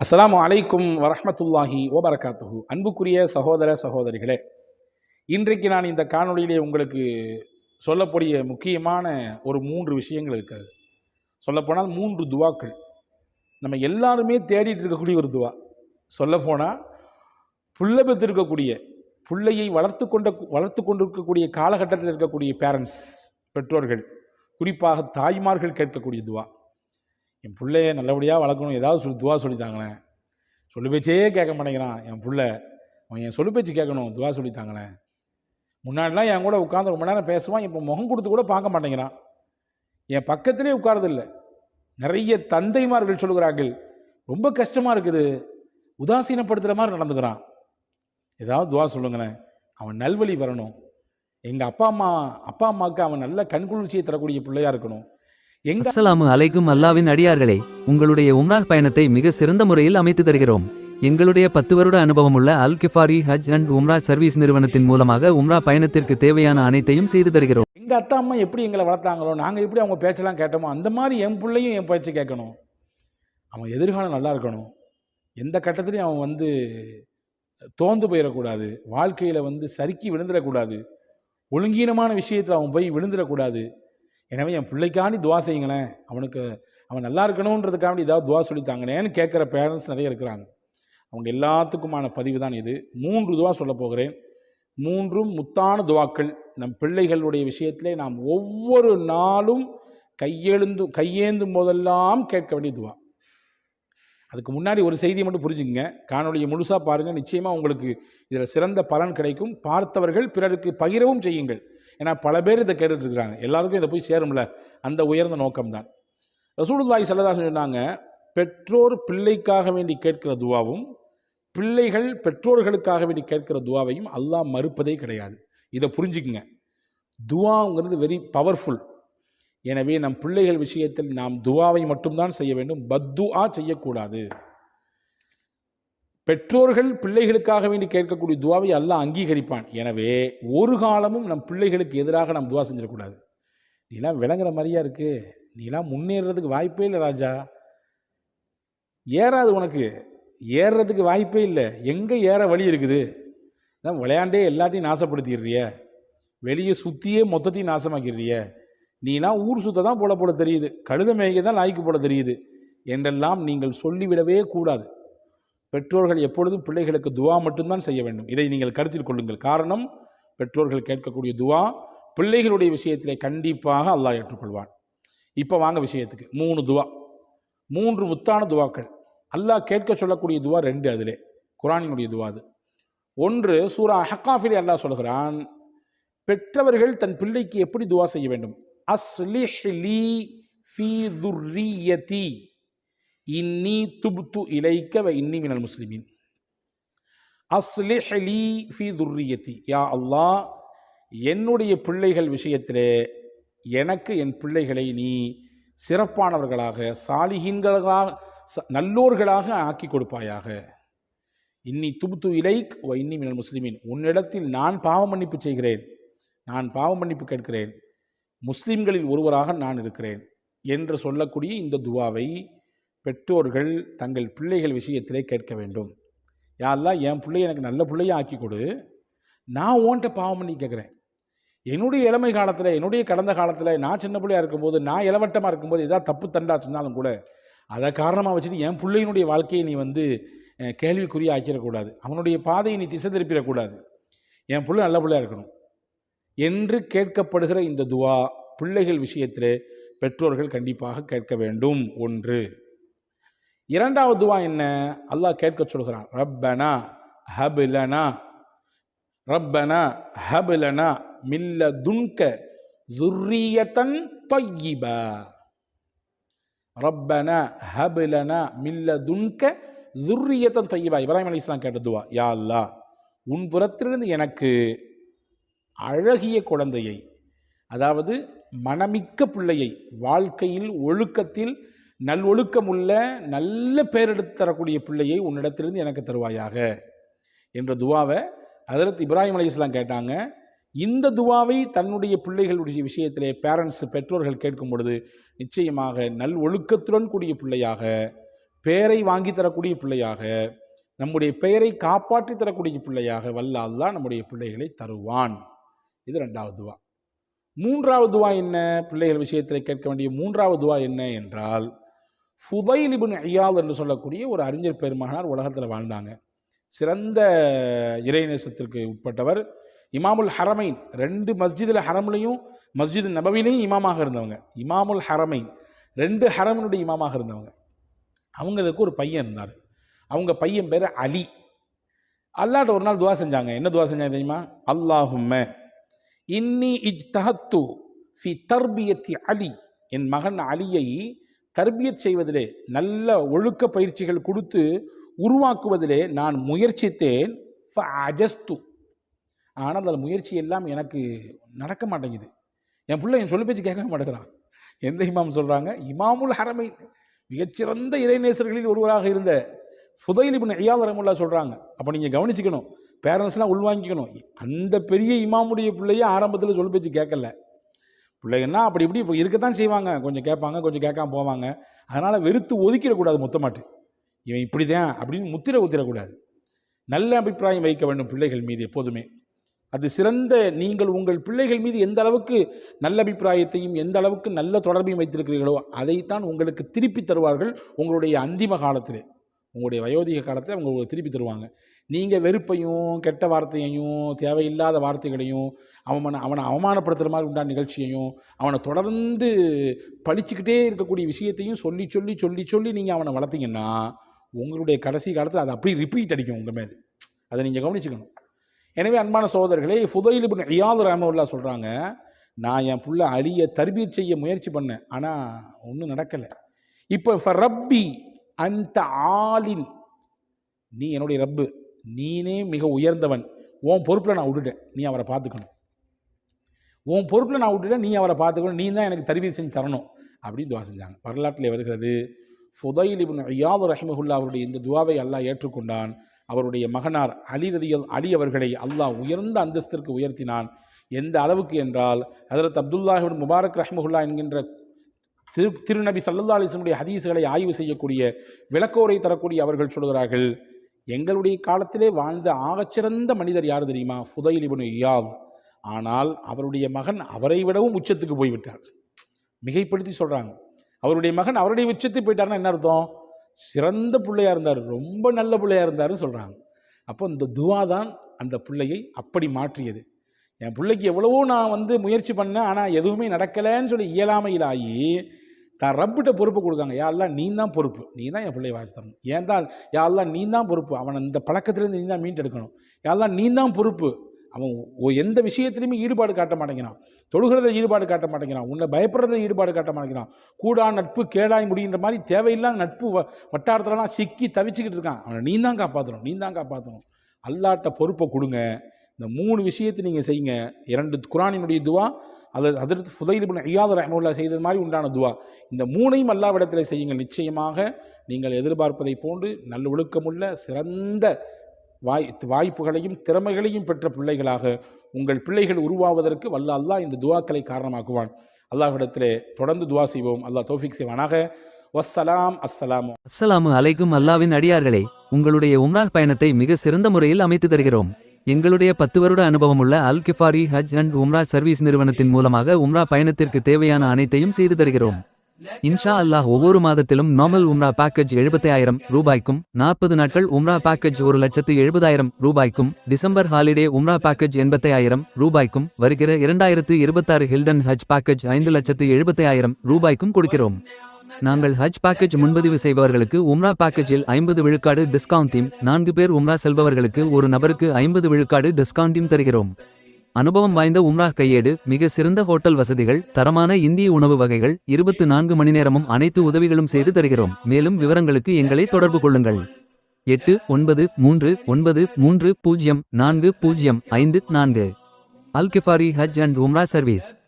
அஸ்லாம் அலைக்கும் வரஹ்மத்துல்லாஹி ஓபரகாத்துஹு அன்புக்குரிய சகோதர சகோதரிகளே இன்றைக்கு நான் இந்த காணொலியிலே உங்களுக்கு சொல்லக்கூடிய முக்கியமான ஒரு மூன்று விஷயங்கள் இருக்கிறது சொல்லப்போனால் மூன்று துவாக்கள். நம்ம எல்லாருமே தேடிட்டு இருக்கக்கூடிய ஒரு துவா. சொல்லப்போனால் புள்ள பெற்றிருக்கக்கூடிய பிள்ளையை வளர்த்து கொண்ட வளர்த்து கொண்டிருக்கக்கூடிய காலகட்டத்தில் இருக்கக்கூடிய பேரண்ட்ஸ் பெற்றோர்கள் குறிப்பாக தாய்மார்கள் கேட்கக்கூடிய துவா. என் பிள்ளைய நல்லபடியாக வளர்க்கணும். ஏதாவது சொல்லி துவா சொல்லித்தாங்கண்ணே சொல்லு பேச்சே கேட்க மாட்டேங்கிறான். என் பிள்ளை. அவன் என் சொல்லு பேச்சு கேட்கணும். துவா சொல்லித்தாங்களேன் முன்னாடிலாம் என் கூட உட்காந்து ரொம்ப நேரம் பேசுவான். இப்போ முகம் கொடுத்து கூட பார்க்க மாட்டேங்கிறான். என் பக்கத்திலே உட்காரதில்லை நிறைய தந்தைமார்கள் சொல்லுகிறார்கள். ரொம்ப கஷ்டமாக இருக்குது. உதாசீனப்படுத்துகிற மாதிரி நடந்துக்கிறான். ஏதாவது துவா சொல்லுங்களேன். அவன் நல்வழி வரணும். எங்கள் அப்பா அம்மா அப்பா அம்மாவுக்கு அவன் நல்ல கண்குளிர்ச்சியை தரக்கூடிய பிள்ளையாக இருக்கணும். எங்க அஸ்ஸலாமு அலைக்கும் அல்லாவின் அடியார்களே உங்களுடைய உம்ராஹ் பயணத்தை மிக சிறந்த முறையில் அமைத்து தருகிறோம். எங்களுடைய பத்து வருட அனுபவமுள்ள அல் கிஃபாரி ஹஜ் அண்ட் உம்ரா சர்வீஸ் நிறுவனத்தின் மூலமாக உம்ரா பயணத்திற்கு தேவையான அனைத்தையும் செய்து தருகிறோம். எங்கள் அத்தா அம்மா எப்படி எங்களை வளர்த்தாங்களோ நாங்கள் எப்படி அவங்க பேச்செல்லாம் கேட்டோமோ அந்த மாதிரி என் பிள்ளையும் என் பேச்சு கேட்கணும். அவன் எதிர்காலம் நல்லா இருக்கணும். எந்த கட்டத்துலையும் அவன் வந்து தோந்து போயிடக்கூடாது. வாழ்க்கையில் வந்து சறுக்கி விழுந்துடக்கூடாது. ஒழுங்கீனமான விஷயத்தில் அவன் போய் விழுந்துடக்கூடாது. எனவே என் பிள்ளைக்காண்டி துவா செய்யுங்களேன். அவனுக்கு அவன் நல்லா இருக்கணுன்றதுக்காண்டி ஏதாவது துவா சொல்லித்தாங்களேன்னு கேட்குற பேரண்ட்ஸ் நிறைய இருக்கிறாங்க. அவங்க எல்லாத்துக்குமான பதிவு தான் இது. மூன்று துவா சொல்ல போகிறேன். மூன்றும் முத்தான துவாக்கள். நம் பிள்ளைகளுடைய விஷயத்திலே நாம் ஒவ்வொரு நாளும் கையெழுந்து கையேந்தும் போதெல்லாம் கேட்க வேண்டிய துவா. அதுக்கு முன்னாடி ஒரு செய்தியை மட்டும் புரிஞ்சுங்க காணொலியை முழுசாக பாருங்கள் நிச்சயமாக உங்களுக்கு இதில் சிறந்த பலன் கிடைக்கும். பார்த்தவர்கள் பிறருக்கு பகிரவும் செய்யுங்கள். ஏன்னா பல பேர் இதை கேட்டுட்டு இருக்கிறாங்க எல்லாருக்கும் இதை போய் சேரும்ல. அந்த உயர்ந்த நோக்கம்தான். ரசூலுல்லாஹி ஸல்லல்லாஹு சொன்னாங்க பெற்றோர் பிள்ளைக்காக வேண்டி கேட்கிற துவாவும் பிள்ளைகள் பெற்றோர்களுக்காக வேண்டி கேட்கிற துவாவையும் அல்லாஹ் மறுப்பதே கிடையாது. இதை புரிஞ்சுக்குங்க. துவாங்கிறது வெரி பவர்ஃபுல் எனவே நம் பிள்ளைகள் விஷயத்தில் நாம் துவாவை மட்டும்தான் செய்ய வேண்டும். பத்துஆ செய்யக்கூடாது. பெற்றோர்கள் பிள்ளைகளுக்காக வேண்டி கேட்கக்கூடிய துவாவை எல்லாம் அங்கீகரிப்பான். எனவே ஒரு காலமும் நம் பிள்ளைகளுக்கு எதிராக நாம் துவா செஞ்சிடக்கூடாது. நீலாம் விளங்குற மாதிரியா இருக்கு? நீலாம் முன்னேறதுக்கு வாய்ப்பே இல்லை ராஜா. ஏறாது உனக்கு. ஏறுறதுக்கு வாய்ப்பே இல்லை. எங்கே ஏற வழி இருக்குது? தான் விளையாண்டே எல்லாத்தையும் நாசப்படுத்திடுறிய. வெளியே சுற்றியே மொத்தத்தையும் நாசமாக்கிடுறிய. நீனா ஊர் சுத்த தான் போல போல தெரியுது. கழுத மேய்க்க தான் நாய்க்கு போல தெரியுது. என்றெல்லாம் நீங்கள் சொல்லிவிடவே கூடாது. பெற்றோர்கள் எப்பொழுதும் பிள்ளைகளுக்கு துவா மட்டும்தான் செய்ய வேண்டும். இதை நீங்கள் கருத்தில் கொள்ளுங்கள். காரணம் பெற்றோர்கள் கேட்கக்கூடிய துவா பிள்ளைகளுடைய விஷயத்திலே கண்டிப்பாக அல்லாஹ் ஏற்றுக்கொள்வான். இப்போ வாங்க விஷயத்துக்கு. மூணு துவா. மூன்று முத்தான துவாக்கள். அல்லாஹ் கேட்க சொல்லக்கூடிய துவா ரெண்டு அதிலே. குரானினுடைய துவா அது. ஒன்று சூரா ஹக்காஃபிலே அல்லாஹ் சொல்கிறான் பெற்றவர்கள் தன் பிள்ளைக்கு எப்படி துவா செய்ய வேண்டும்? அஸ்லிஹ்லி ஃபீ துர்ரியதி இன்னி துப்து இலைக்க வ இன்னி மினல் முஸ்லிமின். அஸ்லிஹலி ஃபி துர்ரியத்தி. யா அல்லாஹ் என்னுடைய பிள்ளைகள் விஷயத்திலே எனக்கு என் பிள்ளைகளை நீ சிறப்பானவர்களாக சாலிஹீன்களாக ச- நல்லோர்களாக ஆக்கி கொடுப்பாயாக. இன்னி துப்து இலைக் வ இன்னி மினல் முஸ்லிமின். உன்னிடத்தில் நான் பாவ மன்னிப்பு செய்கிறேன். நான் பாவ மன்னிப்பு கேட்கிறேன். முஸ்லிம்களில் ஒருவராக நான் இருக்கிறேன். என்று சொல்லக்கூடிய இந்த துவாவை பெற்றோர்கள் தங்கள் பிள்ளைகள் விஷயத்திலே கேட்க வேண்டும். யாரெல்லாம் என் பிள்ளைய எனக்கு நல்ல பிள்ளையா ஆக்கி கொடு. நான் ஓன்ட்ட பாவம் பண்ணி கேட்குறேன். என்னுடைய இளமை காலத்தில் என்னுடைய கடந்த காலத்தில் நான் சின்ன பிள்ளையா இருக்கும்போது நான் இளவட்டமாக இருக்கும்போது எதாவது தப்பு தண்டா சொன்னாலும் கூட அதை காரணமாக வச்சுட்டு என் பிள்ளையினுடைய வாழ்க்கையை நீ வந்து கேள்விக்குறியாக ஆக்கிடக்கூடாது. அவனுடைய பாதையை நீ திசை திருப்பிடக்கூடாது. என் பிள்ளை நல்ல பிள்ளையாக இருக்கணும். என்று கேட்கப்படுகிற இந்த துவா பிள்ளைகள் விஷயத்திலே பெற்றோர்கள் கண்டிப்பாக கேட்க வேண்டும். ஒன்று. இரண்டாவது துவா என்ன? அல்லாஹ் கேட்க சொல்கிறான் ரப்பனா ஹபிலனா ரப்பனா ஹபிலனா மில்ல துன்க துர்ரியத்தன் தொய்யிபா. ரப்பனா ஹபிலனா மில்ல துன்க துர்ரியத்தன் தொய்யிபா. இப்ராஹிம் அலி இஸ்லாம் கேட்ட துவா யா அல்லாஹ் உன் புறத்திலிருந்து எனக்கு அழகிய குழந்தையை அதாவது மனமிக்க பிள்ளையை வாழ்க்கையில் ஒழுக்கத்தில் நல்லொழுக்கமுள்ள நல்ல பேரெடுத்து தரக்கூடிய பிள்ளையை உன்னிடத்திலிருந்து எனக்கு தருவாயாக என்ற துவாவை ஹதரத் இப்ராஹிம் அலைஹிஸ்ஸலாம் கேட்டாங்க. இந்த துவாவை தன்னுடைய பிள்ளைகளுடைய விஷயத்திலே பேரண்ட்ஸ் பெற்றோர்கள் கேட்கும் பொழுது நிச்சயமாக நல் ஒழுக்கத்துடன் கூடிய பிள்ளையாக பெயரை வாங்கி தரக்கூடிய பிள்ளையாக நம்முடைய பெயரை காப்பாற்றி தரக்கூடிய பிள்ளையாக வல்ல அல்லாஹ் நம்முடைய பிள்ளைகளை தருவான். இது ரெண்டாவது துவா. மூன்றாவது துவா என்ன? பிள்ளைகள் விஷயத்தில் கேட்க வேண்டிய மூன்றாவது துவா என்ன என்றால் ஃபுதைல் ஐயால் என்று சொல்லக்கூடிய ஒரு அறிஞர் பெருமகனார் உலகத்தில் வாழ்ந்தாங்க. சிறந்த இறைநேசத்திற்கு உட்பட்டவர். இமாமுல் ஹரமைன் ரெண்டு மஸ்ஜிதில் ஹரம்லையும் மஸ்ஜித் நபவிலையும் இமாமாக இருந்தவங்க. இமாமுல் ஹரமைன் ரெண்டு ஹரமனுடைய இமாமாக இருந்தவங்க. அவங்களுக்கு ஒரு பையன் இருந்தார். அவங்க பையன் பேர் அலி. அல்லாட்ட ஒரு நாள் துவா செஞ்சாங்க. என்ன துவா செஞ்சாங்க தெரியுமா? அல்லாஹும்ம இன்னி இஜ்தஹத்து ஃபி தர்பியத்தி அலி. என் மகன் அலியை தர்பியத் செய்வதிலே நல்ல ஒழுக்க பயிற்சிகள் கொடுத்து உருவாக்குவதிலே நான் முயற்சித்தேன். அஜஸ்து ஆனால் அந்த முயற்சி எல்லாம் எனக்கு நடக்க மாட்டேங்குது. என் பிள்ளை என் சொல்லு பேச்சு கேட்கவே மாட்டேங்கிறான். எந்த இமாம் சொல்கிறாங்க இமாமுல் ஹரமை. மிகச்சிறந்த இறைநேசர்களில் ஒருவராக இருந்த ஃபுதைல் இப்னு ஐயாத் ரஹமுல்லா சொல்கிறாங்க அப்போ நீங்கள் கவனிச்சுக்கணும். பேரண்ட்ஸ்லாம் உள்வாங்கிக்கணும். அந்த பெரிய இமாமுடைய பிள்ளையே ஆரம்பத்தில் சொல்லு பேச்சு கேட்கல. பிள்ளைங்கன்னா அப்படி இப்படி இப்போ இருக்கத்தான் செய்வாங்க. கொஞ்சம் கேட்பாங்க கொஞ்சம் கேட்காம போவாங்க. அதனால் வெறுத்து ஒதுக்கிடக்கூடாது மொத்தமாட்டு. இவன் இப்படி தான் அப்படின்னு முத்திர ஒத்திடக்கூடாது நல்ல அபிப்பிராயம் வைக்க வேண்டும் பிள்ளைகள் மீது எப்போதுமே. அது சிறந்த நீங்கள் உங்கள் பிள்ளைகள் மீது எந்த அளவுக்கு நல்ல அபிப்பிராயத்தையும் எந்த அளவுக்கு நல்ல தொடர்பையும் வைத்திருக்கிறீர்களோ அதைத்தான் உங்களுக்கு திருப்பி தருவார்கள் உங்களுடைய அந்திம காலத்தில். உங்களுடைய வயோதிக காலத்தில் அவங்க உங்களுக்கு திருப்பி தருவாங்க. நீங்கள் வெறுப்பையும் கெட்ட வார்த்தையையும் தேவையில்லாத வார்த்தைகளையும் அவனை அவனை அவமானப்படுத்துகிற மாதிரி உண்டான நிகழ்ச்சியையும் அவனை தொடர்ந்து பழிச்சுக்கிட்டே இருக்கக்கூடிய விஷயத்தையும் சொல்லி சொல்லி சொல்லி சொல்லி நீங்கள் அவனை வளர்த்தீங்கன்னா உங்களுடைய கடைசி காலத்தில் அது அப்படியே ரிப்பீட் அடிக்கும் உங்கள் மேது அதை நீங்கள் கவனிச்சுக்கணும். எனவே அன்பான சகோதரர்களே ஃபுதைல் இப்னு ஐயாத் ரஹமுல்லா சொல்கிறாங்க நான் என் புள்ள அழிய தர்பீர் செய்ய முயற்சி பண்ணேன் ஆனால் ஒன்றும் நடக்கலை. இப்போ ஃப ரப்பி அந்த ஆலின். நீ என்னுடைய ரப்பு. நீனே மிக உயர்ந்தவன். உன் பொறுப்பில் நான் விட்டுட்டேன். நீ அவரை பார்த்துக்கணும். உன் பொறுப்பில் நான் விட்டுட்டேன். நீ அவரை பார்த்துக்கணும். நீ தான் எனக்கு தருவி செஞ்சு தரணும். அப்படின்னு துவா செஞ்சாங்க. வரலாற்றில் வருகிறது ஃபுதைல் இபின் ஐயாது ரஹிமஹுல்லா அவருடைய இந்த துவாவை அல்லாஹ் ஏற்றுக்கொண்டான். அவருடைய மகனார் அலி ரதியல் அலி அவர்களை அல்லாஹ் உயர்ந்த அந்தஸ்திற்கு உயர்த்தினான். எந்த அளவுக்கு என்றால் ஹதரத் அப்துல்லாஹிபின் முபாரக் ரஹ்மஹுல்லா என்கின்ற திரு திருநபி சல்லல்லா அலிஸ்லமுடைய ஹதீஸ்களை ஆய்வு செய்யக்கூடிய விளக்கோரை தரக்கூடிய அவர்கள் சொல்கிறார்கள் எங்களுடைய காலத்திலே வாழ்ந்த ஆகச்சிறந்த மனிதர் யார் தெரியுமா? ஃபுதைல் இப்னு இயாத் ஆனால் அவருடைய மகன் அவரை விடவும் உச்சத்துக்கு போய்விட்டார். மிகைப்படுத்தி சொல்கிறாங்க அவருடைய மகன் அவருடைய உச்சத்துக்கு போயிட்டார்னா என்ன அர்த்தம்? சிறந்த பிள்ளையாக இருந்தார் ரொம்ப நல்ல பிள்ளையாக இருந்தாருன்னு சொல்கிறாங்க அப்போ இந்த துவா தான் அந்த பிள்ளையை அப்படி மாற்றியது. என் பிள்ளைக்கு எவ்வளவோ நான் வந்து முயற்சி பண்ணேன் ஆனால் எதுவுமே நடக்கலைன்னு சொல்லி இயலாமையிலாகி தான் ரப்பிட்ட பொறுப்பு கொடுக்காங்க. யாரெல்லாம் நீ தான் பொறுப்பு. நீ தான் என் பிள்ளையை வாசி தரணும். ஏன் தான் யாரெல்லாம் நீ தான் பொறுப்பு. அவனை இந்த பழக்கத்துலேருந்து நீ தான் மீண்டெடுக்கணும் யாரெல்லாம் நீ தான் பொறுப்பு. அவன் எந்த விஷயத்துலையுமே ஈடுபாடு காட்ட மாட்டேங்கிறான். தொழுகிறத ஈடுபாடு காட்ட மாட்டேங்கிறான். உன்னை பயப்படுறத ஈடுபாடு காட்ட மாட்டேங்கிறான். கூடா நட்பு கேடாய் முடிகின்ற மாதிரி தேவையில்லாத நட்பு வ- வட்டாரத்துலலாம் சிக்கி தவிச்சுக்கிட்டு இருக்கான். அவனை நீ தான் காப்பாற்றணும் நீ தான் காப்பாற்றணும் அல்லாட்ட பொறுப்பை கொடுங்க. இந்த மூணு விஷயத்தை நீங்கள் செய்யுங்க. இரண்டு குரானினுடைய துவா அது அதற்கு ஃபுதைல் இப்னு ஐயாத் செய்தது மாதிரி உண்டான துவா. இந்த மூணையும் அல்லாவிடத்தில் செய்யுங்கள். நிச்சயமாக நீங்கள் எதிர்பார்ப்பதை போன்று நல்ல ஒழுக்கமுள்ள சிறந்த வாய் வாய்ப்புகளையும் திறமைகளையும் பெற்ற பிள்ளைகளாக உங்கள் பிள்ளைகள் உருவாவதற்கு வல்ல அல்லாஹ் இந்த துவாக்களை காரணமாக்குவான். அல்லாஹ்விடத்திலே தொடர்ந்து துவா செய்வோம். அல்லாஹ் தோஃபிக் செய்வானாக. வஸ்ஸலாம் அஸ்ஸலாம். அஸ்ஸலாமு அலைக்கும் அல்லாவின் அடியார்களே உங்களுடைய உம்ராஹ் பயணத்தை மிக சிறந்த முறையில் அமைத்து தருகிறோம். எங்களுடைய பத்து வருட அனுபவமுள்ள அல் கிஃபாரி ஹஜ் அண்ட் உம்ரா சர்வீஸ் நிறுவனத்தின் மூலமாக உம்ரா பயணத்திற்கு தேவையான அனைத்தையும் செய்து தருகிறோம். இன்ஷா அல்லாஹ் ஒவ்வொரு மாதத்திலும் நார்மல் உம்ரா பேக்கேஜ் எழுபத்தாயிரம் ரூபாய்க்கும் நாற்பது நாட்கள் உம்ரா பேக்கேஜ் ஒரு லட்சத்து எழுபதாயிரம் ரூபாய்க்கும் டிசம்பர் ஹாலிடே உம்ரா பேக்கேஜ் எண்பத்தையாயிரம் ரூபாய்க்கும் வருகிற இரண்டாயிரத்து இருபத்தாறு ஹில்டன் ஹஜ் பேக்கேஜ் ஐந்து லட்சத்து எழுபத்தையாயிரம் ரூபாய்க்கும் கொடுக்கிறோம். நாங்கள் ஹஜ் பேக்கேஜ் முன்பதிவு செய்பவர்களுக்கு உம்ரா பேக்கேஜில் ஐம்பது விழுக்காடு டிஸ்கவுண்ட்டையும் நான்கு பேர் உம்ரா செல்பவர்களுக்கு ஒரு நபருக்கு ஐம்பது விழுக்காடு டிஸ்கவுண்ட்டையும் தருகிறோம். அனுபவம் வாய்ந்த உம்ரா கையேடு மிக சிறந்த ஹோட்டல் வசதிகள் தரமான இந்திய உணவு வகைகள் இருபத்து நான்கு மணி நேரமும் அனைத்து உதவிகளும் செய்து தருகிறோம். மேலும் விவரங்களுக்கு எங்களை தொடர்பு கொள்ளுங்கள். எட்டு ஒன்பது மூன்று ஒன்பது மூன்று பூஜ்ஜியம் நான்கு பூஜ்ஜியம் ஐந்து நான்கு. Al Ghifari Hajj and Umrah service.